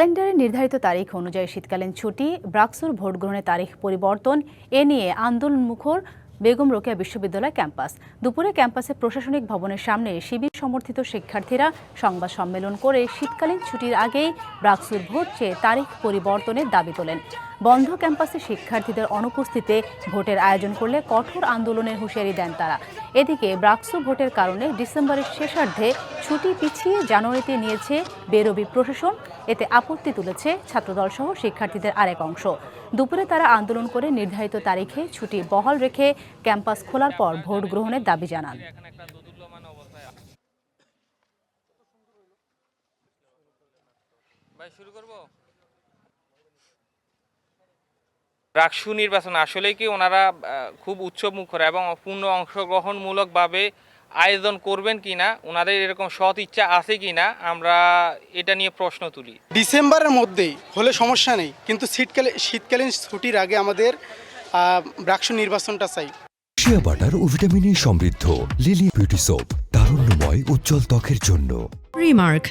ক্যালেন্ডারে নির্ধারিত তারিখ অনুযায়ী শীতকালীন ছুটি, ব্রাকসুর ভোট গ্রহণের তারিখ পরিবর্তন, এ নিয়ে আন্দোলন মুখর বেগম রোকেয়া বিশ্ববিদ্যালয় ক্যাম্পাস। দুপুরে ক্যাম্পাসে প্রশাসনিক ভবনের সামনে শিবির সমর্থিত শিক্ষার্থীরা সংবাদ সম্মেলন করে শীতকালীন ছুটির আগেই ব্রাকসুর ভোট চেয়ে তারিখ পরিবর্তনের দাবি তোলেন। বন্ধ ক্যাম্পাসে শিক্ষার্থীদের অনুপস্থিতিতে ভোটের আয়োজন করলে কঠোর আন্দোলনের হুঁশিয়ারি দেন তারা। এদিকে ব্রাকসু ভোটের কারণে ডিসেম্বরের শেষার্ধে ছুটি পিছিয়ে জানুয়ারিতে নিয়েছে বেরবি প্রশাসন। এতে আপত্তি তুলেছে ছাত্রদল সহ শিক্ষার্থীদের আরেক অংশ। দুপুরে তারা আন্দোলন করে নির্ধারিত তারিখে ছুটি বহাল রেখে ক্যাম্পাস খোলার পর ভোট গ্রহণের দাবি জানান। ভাই, শুরু করব? রাকসু নির্বাচন আসলে কি ওনারা খুব উৎসব মুখর এবং পূর্ণ অংশগ্রহণমূলকভাবে আয়োজন করবেন কিনা ওনাদের এরকম সৎ ইচ্ছা আছে কিনা আমরা এটা নিয়ে প্রশ্ন তুলি। ডিসেম্বরের মধ্যেই হলে সমস্যা নেই কিন্তু শীতকালে শীতকালীন ছুটির আগে আমাদের আহ, নির্বাচনটা চাই। শিয়া বাটার ও ভিটামিন সমৃদ্ধ লিলি বিউটি সোপ তারুণ্যময় উজ্জ্বল ত্বকের জন্য। Remark,